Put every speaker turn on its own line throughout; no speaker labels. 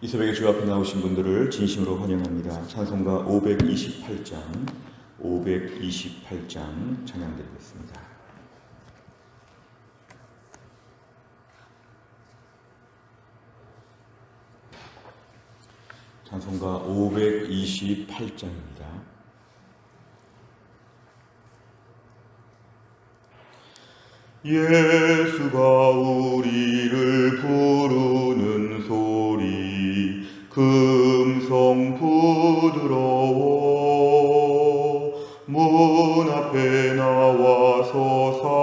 이 새벽에 주 앞에 나오신 분들을 진심으로 환영합니다. 찬송가 528장, 528장 찬양드리겠습니다. 찬송가 528장입니다. 예수가 우리를 부르는 금성 부드러워 문 앞에 나와서 사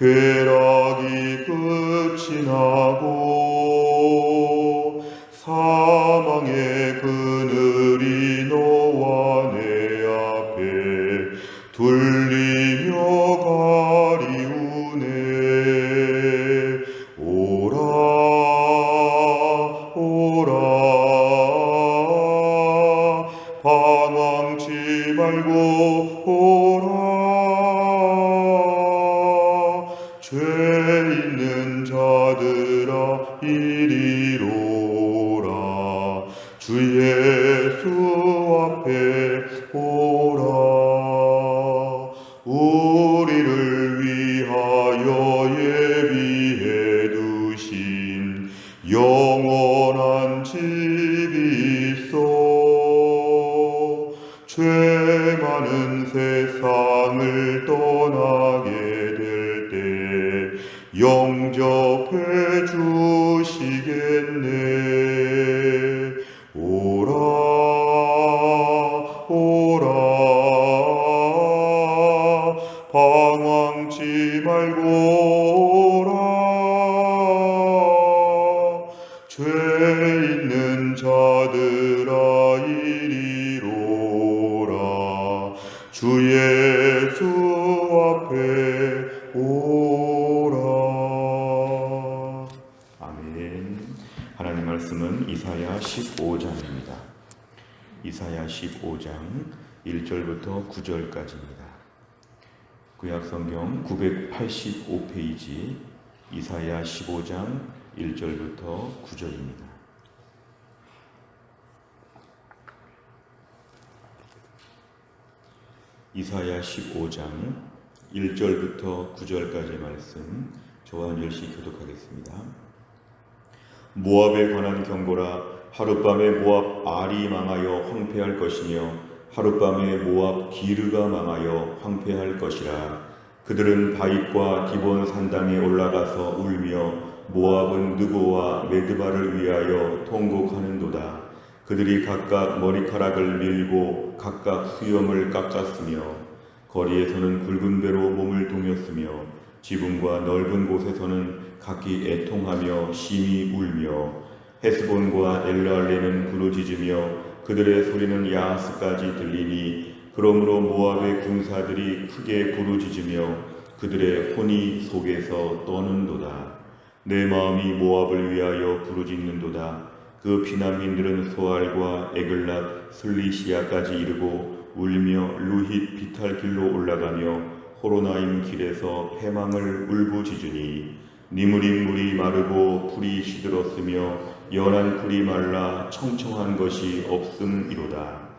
지나 죄 있는 자들아 15장 1절부터 9절까지입니다 구약 성경 985페이지 이사야 15장 1절부터 9절입니다. 이사야 15장 1절부터 9절까지의 말씀 저와 열심히 교독하겠습니다. 모압에 관한 경고라 하룻밤에 모압 알이 망하여 황폐할 것이며 하룻밤에 모압 기르가 망하여 황폐할 것이라. 그들은 바윗과 기본 산당에 올라가서 울며 모압은 느고와 메드바를 위하여 통곡하는도다. 그들이 각각 머리카락을 밀고 각각 수염을 깎았으며 거리에서는 굵은 배로 몸을 동였으며 지붕과 넓은 곳에서는 각기 애통하며 심히 울며 헤스본과 엘랄레는 부르짖으며 그들의 소리는 야하스까지 들리니 그러므로 모압의 군사들이 크게 부르짖으며 그들의 혼이 속에서 떠는도다. 내 마음이 모압을 위하여 부르짖는도다. 그 피난민들은 소알과 에글랏 슬리시아까지 이르고 울며 루힛 비탈 길로 올라가며 호로나임 길에서 패망을 울부짖으니 니무린 물이 마르고 풀이 시들었으며 연한 풀이 말라 청청한 것이 없음이로다.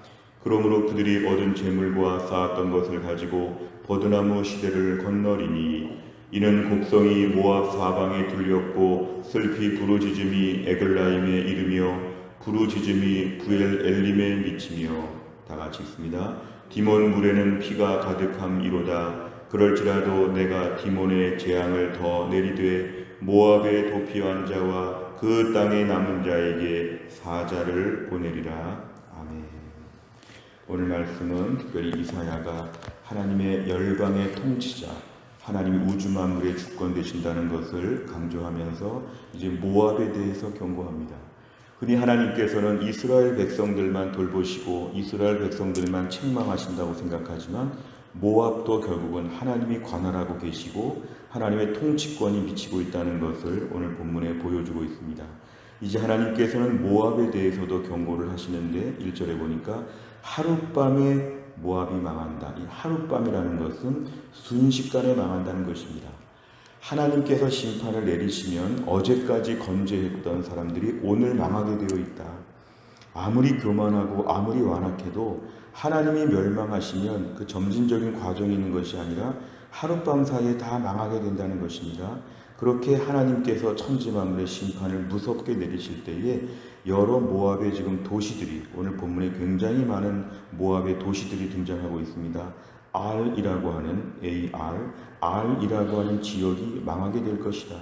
그러므로 그들이 얻은 재물과 쌓았던 것을 가지고 버드나무 시대를 건너리니 이는 곡성이 모압 사방에 들렸고 슬피 부르짖음이 에글라임에 이르며 부르짖음이 부엘 엘림에 미치며 다 같이 있습니다. 디몬 물에는 피가 가득함이로다. 그럴지라도 내가 디몬의 재앙을 더 내리되 모압의 도피한 자와 그 땅에 남은 자에게 사자를 보내리라. 아멘. 오늘 말씀은 특별히 이사야가 하나님의 열방의 통치자, 하나님이 우주 만물의 주권 되신다는 것을 강조하면서 이제 모압에 대해서 경고합니다. 흔히 하나님께서는 이스라엘 백성들만 돌보시고 이스라엘 백성들만 책망하신다고 생각하지만 모압도 결국은 하나님이 관할하고 계시고 하나님의 통치권이 미치고 있다는 것을 오늘 본문에 보여주고 있습니다. 이제 하나님께서는 모압에 대해서도 경고를 하시는데 1절에 보니까 하룻밤에 모압이 망한다. 이 하룻밤이라는 것은 순식간에 망한다는 것입니다. 하나님께서 심판을 내리시면 어제까지 건재했던 사람들이 오늘 망하게 되어 있다. 아무리 교만하고 아무리 완악해도 하나님이 멸망하시면 그 점진적인 과정이 있는 것이 아니라 하룻밤 사이에 다 망하게 된다는 것입니다. 그렇게 하나님께서 천지 만물의 심판을 무섭게 내리실 때에 여러 모압의 지금 도시들이 오늘 본문에 굉장히 많은 모압의 도시들이 등장하고 있습니다. R이라고 하는 AR, R이라고 하는 지역이 망하게 될 것이다.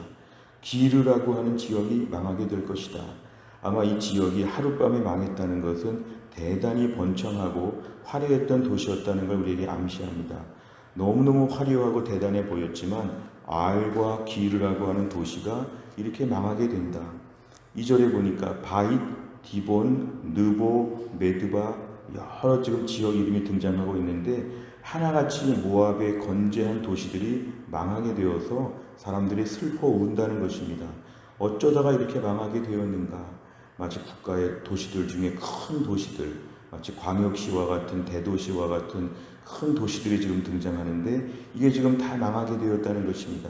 기르라고 하는 지역이 망하게 될 것이다. 아마 이 지역이 하룻밤에 망했다는 것은 대단히 번창하고 화려했던 도시였다는 걸 우리에게 암시합니다. 너무너무 화려하고 대단해 보였지만 알과 기르라고 하는 도시가 이렇게 망하게 된다. 2절에 보니까 바잇, 디본, 느보, 메드바 여러 지금 지역 이름이 등장하고 있는데 하나같이 모압의 건재한 도시들이 망하게 되어서 사람들이 슬퍼 운다는 것입니다. 어쩌다가 이렇게 망하게 되었는가? 마치 국가의 도시들 중에 큰 도시들, 마치 광역시와 같은 대도시와 같은 큰 도시들이 지금 등장하는데 이게 지금 다 망하게 되었다는 것입니다.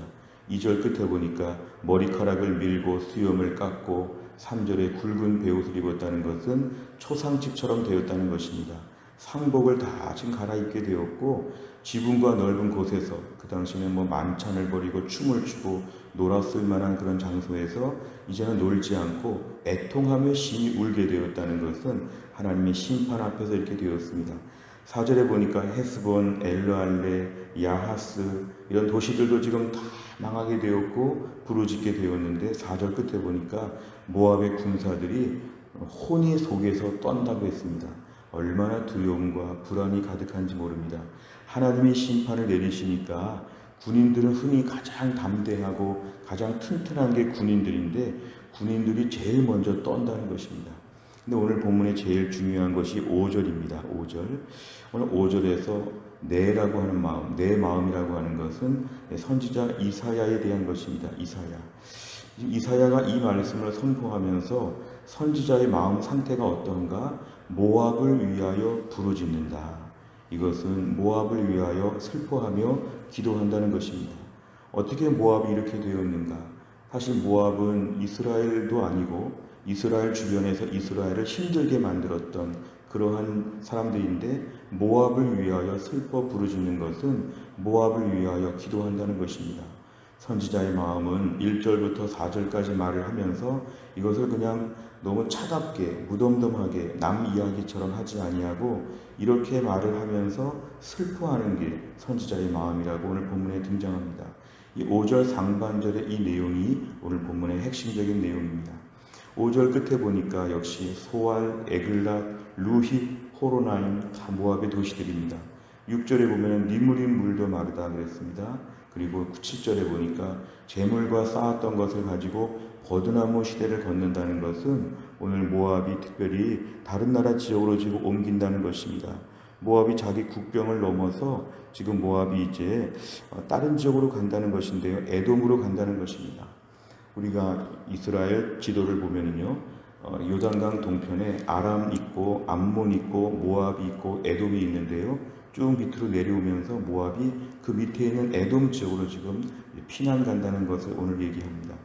2절 끝에 보니까 머리카락을 밀고 수염을 깎고 3절에 굵은 베옷을 입었다는 것은 초상집처럼 되었다는 것입니다. 상복을 다 지금 갈아입게 되었고 지붕과 넓은 곳에서 그 당시에는 뭐 만찬을 벌이고 춤을 추고 놀았을 만한 그런 장소에서 이제는 놀지 않고 애통하며 심히 울게 되었다는 것은 하나님의 심판 앞에서 이렇게 되었습니다. 사절에 보니까 헤스본, 엘르알레, 야하스 이런 도시들도 지금 다 망하게 되었고 부르짖게 되었는데 사절 끝에 보니까 모압의 군사들이 혼이 속에서 떤다고 했습니다. 얼마나 두려움과 불안이 가득한지 모릅니다. 하나님이 심판을 내리시니까 군인들은 흔히 가장 담대하고 가장 튼튼한 게 군인들인데 군인들이 제일 먼저 떤다는 것입니다. 근데 오늘 본문에 제일 중요한 것이 5절입니다. 5절. 오늘 5절에서 내라고 하는 마음, 내 마음이라고 하는 것은 선지자 이사야에 대한 것입니다. 이사야. 이사야가 이 말씀을 선포하면서 선지자의 마음 상태가 어떤가? 모압을 위하여 부르짖는다. 이것은 모압을 위하여 슬퍼하며 기도한다는 것입니다. 어떻게 모압이 이렇게 되었는가? 사실 모압은 이스라엘도 아니고 이스라엘 주변에서 이스라엘을 힘들게 만들었던 그러한 사람들인데 모압을 위하여 슬퍼 부르짖는 것은 모압을 위하여 기도한다는 것입니다. 선지자의 마음은 1절부터 4절까지 말을 하면서 이것을 그냥 너무 차갑게 무덤덤하게 남 이야기처럼 하지 아니하고 이렇게 말을 하면서 슬퍼하는 게 선지자의 마음이라고 오늘 본문에 등장합니다. 이 5절 상반절의 이 내용이 오늘 본문의 핵심적인 내용입니다. 5절 끝에 보니까 역시 소알, 에글랏, 루히, 호로나임, 모압의 도시들입니다. 6절에 보면 니무린 물도 마르다 그랬습니다. 그리고 7절에 보니까 재물과 쌓았던 것을 가지고 버드나무 시대를 걷는다는 것은 오늘 모압이 특별히 다른 나라 지역으로 지금 옮긴다는 것입니다. 모압이 자기 국병을 넘어서 지금 모압이 이제 다른 지역으로 간다는 것인데요. 에돔으로 간다는 것입니다. 우리가 이스라엘 지도를 보면은요. 어, 요단강 동편에 아람 있고 암몬 있고 모압이 있고 에돔이 있는데요. 쭉 밑으로 내려오면서 모압이 그 밑에 있는 에돔 지역으로 지금 피난 간다는 것을 오늘 얘기합니다.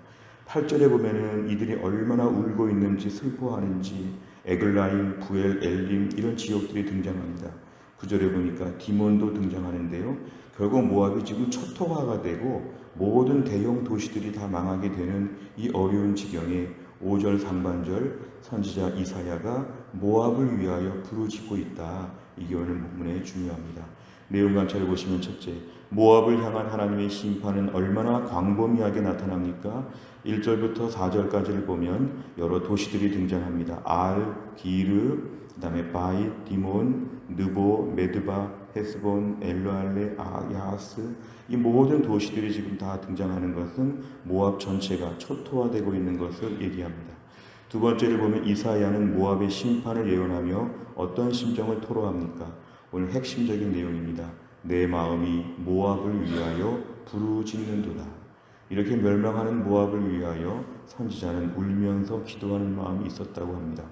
8절에 보면은 이들이 얼마나 울고 있는지 슬퍼하는지 에글라임, 부엘, 엘림 이런 지역들이 등장합니다. 9절에 보니까 디몬도 등장하는데요. 결국 모압이 지금 초토화가 되고 모든 대형 도시들이 다 망하게 되는 이 어려운 지경에 5절 상반절 선지자 이사야가 모압을 위하여 부르짖고 있다. 이게 오늘 본문에 중요합니다. 내용 관찰을 보시면 첫째, 모압을 향한 하나님의 심판은 얼마나 광범위하게 나타납니까? 1절부터 4절까지를 보면 여러 도시들이 등장합니다. 알, 기르, 그 다음에 바이, 디몬, 느보, 메드바, 헤스본, 엘로알레, 아, 야하스 이 모든 도시들이 지금 다 등장하는 것은 모압 전체가 초토화되고 있는 것을 얘기합니다. 두 번째를 보면 이사야는 모압의 심판을 예언하며 어떤 심정을 토로합니까? 오늘 핵심적인 내용입니다. 내 마음이 모압을 위하여 부르짖는도다. 이렇게 멸망하는 모압을 위하여 선지자는 울면서 기도하는 마음이 있었다고 합니다.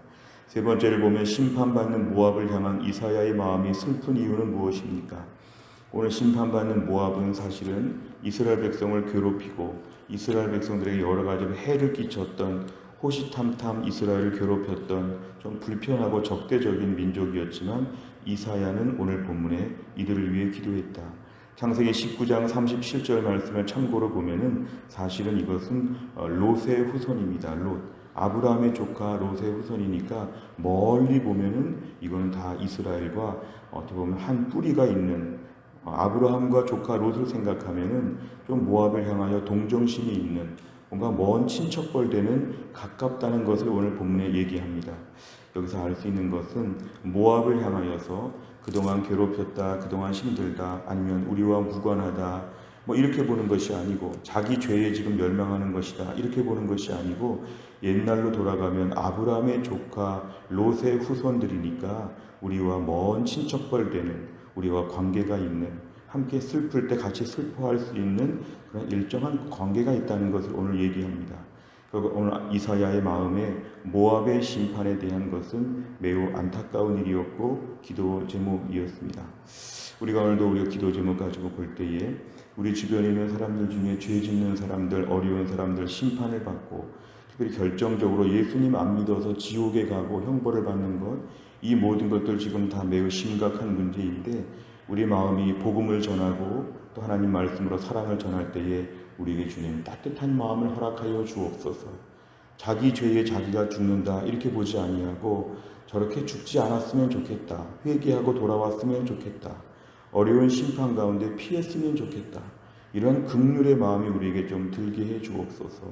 세 번째를 보면 심판받는 모압을 향한 이사야의 마음이 슬픈 이유는 무엇입니까? 오늘 심판받는 모압은 사실은 이스라엘 백성을 괴롭히고 이스라엘 백성들에게 여러 가지로 해를 끼쳤던 호시탐탐 이스라엘을 괴롭혔던 좀 불편하고 적대적인 민족이었지만 이사야는 오늘 본문에 이들을 위해 기도했다. 창세기 19장 37절 말씀을 참고로 보면은 사실은 이것은 어, 롯의 후손입니다. 롯. 아브라함의 조카 롯의 후손이니까 멀리 보면은 이거는 다 이스라엘과 어떻게 보면 한 뿌리가 있는 어, 아브라함과 조카 롯을 생각하면은 좀 모압을 향하여 동정심이 있는 뭔가 먼 친척벌 되는 가깝다는 것을 오늘 본문에 얘기합니다. 여기서 알 수 있는 것은 모압을 향하여서 그동안 괴롭혔다, 그동안 힘들다, 아니면 우리와 무관하다, 뭐 이렇게 보는 것이 아니고 자기 죄에 지금 멸망하는 것이다 이렇게 보는 것이 아니고 옛날로 돌아가면 아브라함의 조카 롯의 후손들이니까 우리와 먼 친척벌 되는 우리와 관계가 있는 함께 슬플 때 같이 슬퍼할 수 있는 그런 일정한 관계가 있다는 것을 오늘 얘기합니다. 그리고 오늘 이사야의 마음에 모압의 심판에 대한 것은 매우 안타까운 일이었고 기도 제목이었습니다. 우리가 오늘도 우리가 기도 제목 가지고 볼 때에 우리 주변에 있는 사람들 중에 죄 짓는 사람들, 어려운 사람들 심판을 받고 특별히 결정적으로 예수님 안 믿어서 지옥에 가고 형벌을 받는 것, 이 모든 것들 지금 다 매우 심각한 문제인데 우리 마음이 복음을 전하고 또 하나님 말씀으로 사랑을 전할 때에 우리에게 주님 따뜻한 마음을 허락하여 주옵소서. 자기 죄에 자기가 죽는다 이렇게 보지 아니하고 저렇게 죽지 않았으면 좋겠다. 회개하고 돌아왔으면 좋겠다. 어려운 심판 가운데 피했으면 좋겠다. 이런 극률의 마음이 우리에게 좀 들게 해 주옵소서.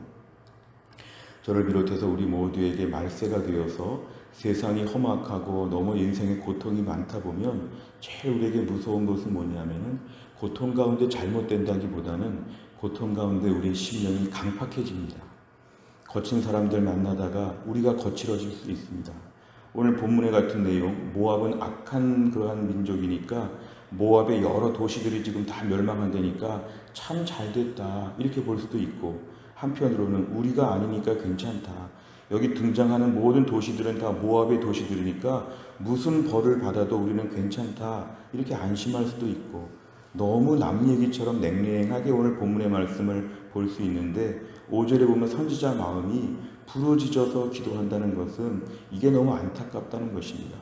저를 비롯해서 우리 모두에게 말세가 되어서 세상이 험악하고 너무 인생에 고통이 많다 보면 제일 우리에게 무서운 것은 뭐냐면은 고통 가운데 잘못된다기보다는 고통 가운데 우리 심령이 강팍해집니다. 거친 사람들 만나다가 우리가 거칠어질 수 있습니다. 오늘 본문의 같은 내용, 모압은 악한 그러한 민족이니까 모압의 여러 도시들이 지금 다 멸망한다니까 참 잘됐다 이렇게 볼 수도 있고 한편으로는 우리가 아니니까 괜찮다. 여기 등장하는 모든 도시들은 다 모압의 도시들이니까 무슨 벌을 받아도 우리는 괜찮다. 이렇게 안심할 수도 있고 너무 남 얘기처럼 냉랭하게 오늘 본문의 말씀을 볼 수 있는데 5절에 보면 선지자 마음이 부르짖어서 기도한다는 것은 이게 너무 안타깝다는 것입니다.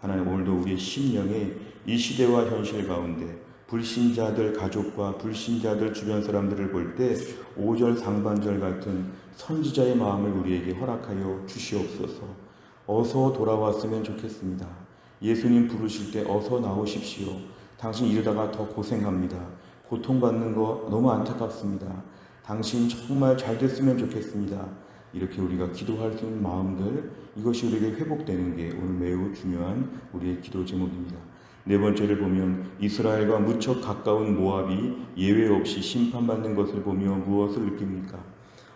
하나님 오늘도 우리의 심령에 이 시대와 현실 가운데 불신자들 가족과 불신자들 주변 사람들을 볼 때 5절 상반절 같은 선지자의 마음을 우리에게 허락하여 주시옵소서. 어서 돌아왔으면 좋겠습니다. 예수님 부르실 때 어서 나오십시오. 당신 이러다가 더 고생합니다. 고통받는 거 너무 안타깝습니다. 당신 정말 잘 됐으면 좋겠습니다. 이렇게 우리가 기도할 수 있는 마음들 이것이 우리에게 회복되는 게 오늘 매우 중요한 우리의 기도 제목입니다. 네 번째를 보면 이스라엘과 무척 가까운 모압이 예외 없이 심판받는 것을 보며 무엇을 느낍니까?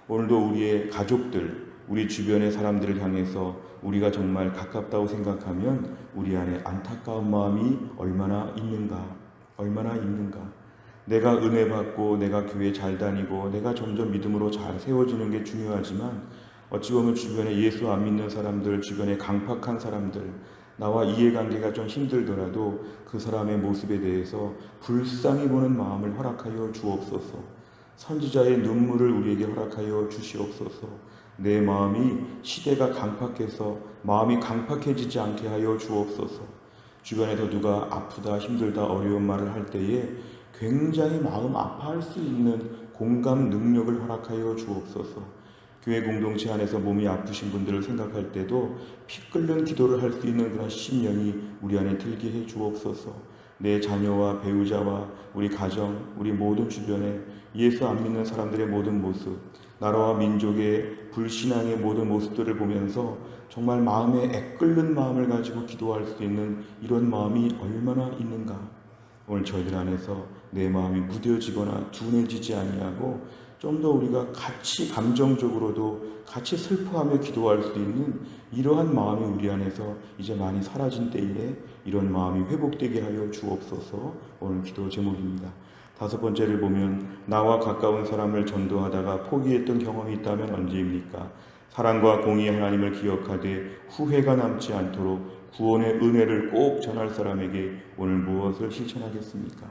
오늘도 우리의 가족들, 우리 주변의 사람들을 향해서 우리가 정말 가깝다고 생각하면 우리 안에 안타까운 마음이 얼마나 있는가, 얼마나 있는가. 내가 은혜 받고 내가 교회 잘 다니고 내가 점점 믿음으로 잘 세워지는 게 중요하지만 어찌 보면 주변에 예수 안 믿는 사람들, 주변에 강팍한 사람들, 나와 이해관계가 좀 힘들더라도 그 사람의 모습에 대해서 불쌍히 보는 마음을 허락하여 주옵소서. 선지자의 눈물을 우리에게 허락하여 주시옵소서. 내 마음이 시대가 강팍해서 마음이 강팍해지지 않게 하여 주옵소서. 주변에서 누가 아프다, 힘들다, 어려운 말을 할 때에 굉장히 마음 아파할 수 있는 공감 능력을 허락하여 주옵소서. 교회 공동체 안에서 몸이 아프신 분들을 생각할 때도 피 끓는 기도를 할 수 있는 그런 심령이 우리 안에 들게 해 주옵소서. 내 자녀와 배우자와 우리 가정, 우리 모든 주변에 예수 안 믿는 사람들의 모든 모습, 나라와 민족의 불신앙의 모든 모습들을 보면서 정말 마음에 애끓는 마음을 가지고 기도할 수 있는 이런 마음이 얼마나 있는가. 오늘 저희들 안에서 내 마음이 무뎌지거나 둔해지지 아니하고 좀 더 우리가 같이 감정적으로도 같이 슬퍼하며 기도할 수 있는 이러한 마음이 우리 안에서 이제 많이 사라진 때에 이런 마음이 회복되게 하여 주옵소서 오늘 기도 제목입니다. 다섯 번째를 보면 나와 가까운 사람을 전도하다가 포기했던 경험이 있다면 언제입니까? 사랑과 공의 하나님을 기억하되 후회가 남지 않도록 구원의 은혜를 꼭 전할 사람에게 오늘 무엇을 실천하겠습니까?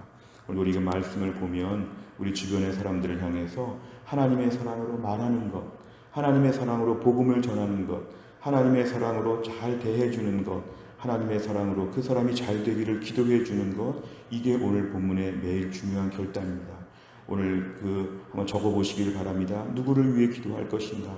오늘 우리가 말씀을 보면 우리 주변의 사람들을 향해서 하나님의 사랑으로 말하는 것, 하나님의 사랑으로 복음을 전하는 것, 하나님의 사랑으로 잘 대해주는 것, 하나님의 사랑으로 그 사람이 잘 되기를 기도해 주는 것, 이게 오늘 본문의 매일 중요한 결단입니다. 오늘 그 한번 적어 보시기를 바랍니다. 누구를 위해 기도할 것인가?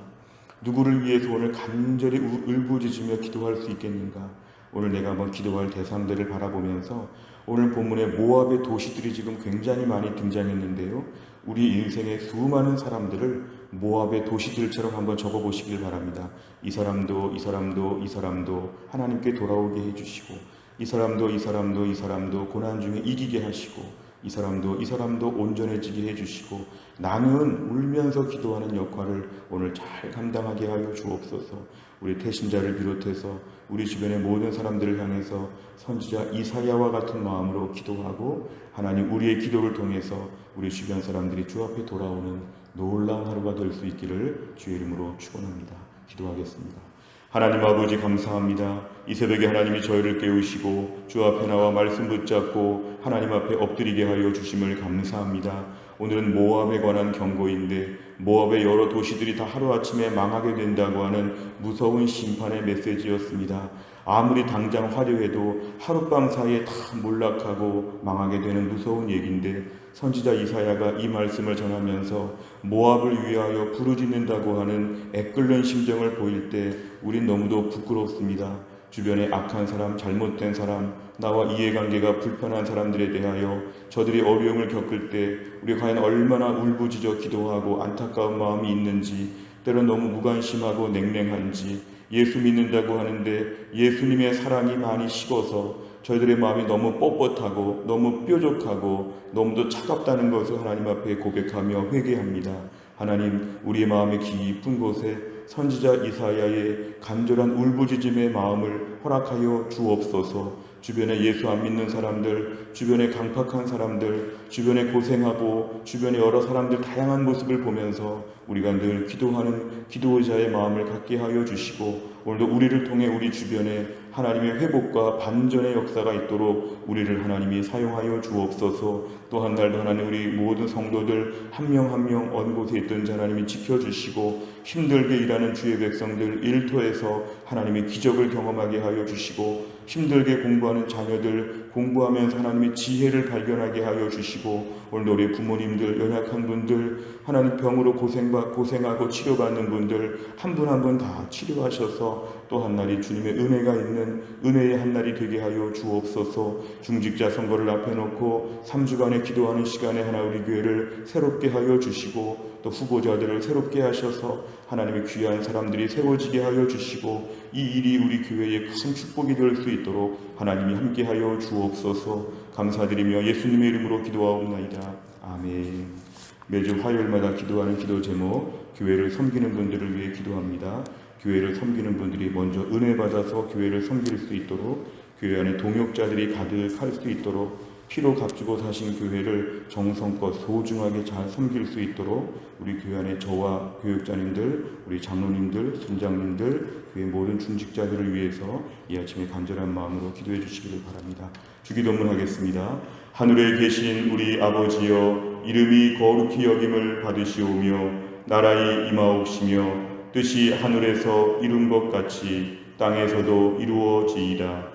누구를 위해서 오늘 간절히 울부짖으며 기도할 수 있겠는가? 오늘 내가 한번 기도할 대상들을 바라보면서 오늘 본문에 모압의 도시들이 지금 굉장히 많이 등장했는데요. 우리 인생의 수많은 사람들을 모압의 도시들처럼 한번 적어 보시길 바랍니다. 이 사람도 이 사람도 이 사람도 하나님께 돌아오게 해 주시고 이 사람도 이 사람도 이 사람도 고난 중에 이기게 하시고 이 사람도 이 사람도 온전해지게 해 주시고 나는 울면서 기도하는 역할을 오늘 잘 감당하게 하여 주옵소서. 우리 태신자를 비롯해서 우리 주변의 모든 사람들을 향해서 선지자 이사야와 같은 마음으로 기도하고 하나님 우리의 기도를 통해서 우리 주변 사람들이 주 앞에 돌아오는 놀라운 하루가 될 수 있기를 주의 이름으로 축원합니다. 기도하겠습니다. 하나님 아버지 감사합니다. 이 새벽에 하나님이 저희를 깨우시고 주 앞에 나와 말씀 붙잡고 하나님 앞에 엎드리게 하여 주심을 감사합니다. 오늘은 모압에 관한 경고인데 모압의 여러 도시들이 다 하루아침에 망하게 된다고 하는 무서운 심판의 메시지였습니다. 아무리 당장 화려해도 하룻밤 사이에 다 몰락하고 망하게 되는 무서운 얘기인데 선지자 이사야가 이 말씀을 전하면서 모압을 위하여 부르짖는다고 하는 애끓는 심정을 보일 때 우린 너무도 부끄럽습니다. 주변에 악한 사람, 잘못된 사람, 나와 이해관계가 불편한 사람들에 대하여 저들이 어려움을 겪을 때 우리 과연 얼마나 울부짖어 기도하고 안타까운 마음이 있는지 때론 너무 무관심하고 냉랭한지 예수 믿는다고 하는데 예수님의 사랑이 많이 식어서 저희들의 마음이 너무 뻣뻣하고 너무 뾰족하고 너무도 차갑다는 것을 하나님 앞에 고백하며 회개합니다. 하나님 우리의 마음의 깊은 곳에 선지자 이사야의 간절한 울부짖음의 마음을 허락하여 주옵소서. 주변에 예수 안 믿는 사람들, 주변에 강팍한 사람들, 주변에 고생하고 주변에 여러 사람들 다양한 모습을 보면서 우리가 늘 기도하는 기도자의 마음을 갖게 하여 주시고 오늘도 우리를 통해 우리 주변에 하나님의 회복과 반전의 역사가 있도록 우리를 하나님이 사용하여 주옵소서. 또한 날도 하나님 우리 모든 성도들 한 명 한 명 어느 곳에 있든지 하나님이 지켜주시고 힘들게 일하는 주의 백성들 일터에서 하나님의 기적을 경험하게 하여 주시고 힘들게 공부하는 자녀들 공부하면서 하나님의 지혜를 발견하게 하여 주시고 오늘 우리 부모님들 연약한 분들 하나님 병으로 고생받 고생하고 치료받는 분들 한 분 한 분 다 치료하셔서 또 한 날이 주님의 은혜가 있는 은혜의 한 날이 되게 하여 주옵소서. 중직자 선거를 앞에 놓고 3주간의 기도하는 시간에 하나 우리 교회를 새롭게 하여 주시고 또 후보자들을 새롭게 하셔서 하나님의 귀한 사람들이 세워지게 하여 주시고 이 일이 우리 교회의 큰 축복이 될 수 있도록 하나님이 함께 하여 주옵소서. 감사드리며 예수님의 이름으로 기도하옵나이다. 아멘. 매주 화요일마다 기도하는 기도 제목 교회를 섬기는 분들을 위해 기도합니다. 교회를 섬기는 분들이 먼저 은혜 받아서 교회를 섬길 수 있도록 교회 안에 동역자들이 가득할 수 있도록 피로 값주고 사신 교회를 정성껏 소중하게 잘 섬길 수 있도록 우리 교회 안에 저와 교육자님들, 우리 장로님들, 순장님들, 교회 모든 중직자들을 위해서 이 아침에 간절한 마음으로 기도해 주시기를 바랍니다. 주기도문 하겠습니다. 하늘에 계신 우리 아버지여 이름이 거룩히 여김을 받으시오며 나라의 임하옵시며 뜻이 하늘에서 이룬 것 같이 땅에서도 이루어지이다.